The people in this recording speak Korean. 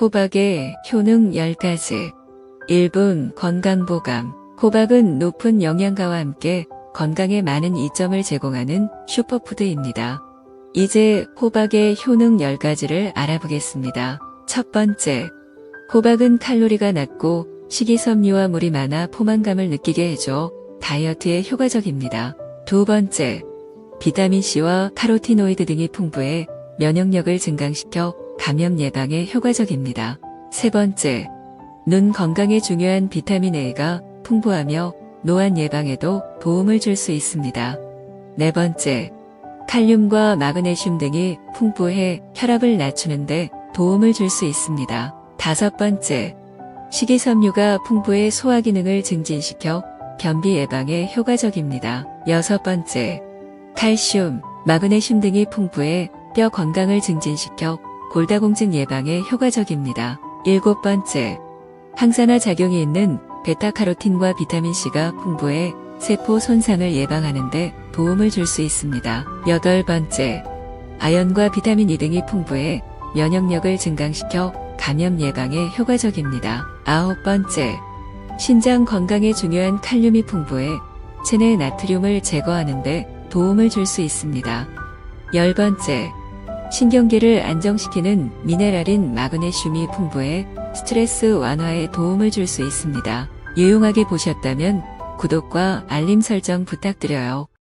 호박의 효능 10가지 1분 건강보감 호박은 높은 영양가와 함께 건강에 많은 이점을 제공하는 슈퍼푸드입니다. 이제 호박의 효능 10가지를 알아보겠습니다. 첫 번째, 호박은 칼로리가 낮고 식이섬유와 물이 많아 포만감을 느끼게 해줘 다이어트에 효과적입니다. 두 번째, 비타민C와 카로티노이드 등이 풍부해 면역력을 증강시켜 감염 예방에 효과적입니다. 세 번째, 눈 건강에 중요한 비타민 A가 풍부하며 노안 예방에도 도움을 줄 수 있습니다. 네 번째, 칼륨과 마그네슘 등이 풍부해 혈압을 낮추는데 도움을 줄 수 있습니다. 다섯 번째, 식이섬유가 풍부해 소화 기능을 증진시켜 변비 예방에 효과적입니다. 여섯 번째, 칼슘, 마그네슘 등이 풍부해 뼈 건강을 증진시켜 골다공증 예방에 효과적입니다. 일곱 번째, 항산화 작용이 있는 베타카로틴과 비타민C가 풍부해 세포 손상을 예방하는데 도움을 줄 수 있습니다. 여덟 번째, 아연과 비타민 E 등이 풍부해 면역력을 증강시켜 감염 예방에 효과적입니다. 아홉 번째, 신장 건강에 중요한 칼륨이 풍부해 체내 나트륨을 제거하는데 도움을 줄 수 있습니다. 열 번째, 신경계를 안정시키는 미네랄인 마그네슘이 풍부해 스트레스 완화에 도움을 줄 수 있습니다. 유용하게 보셨다면 구독과 알림 설정 부탁드려요.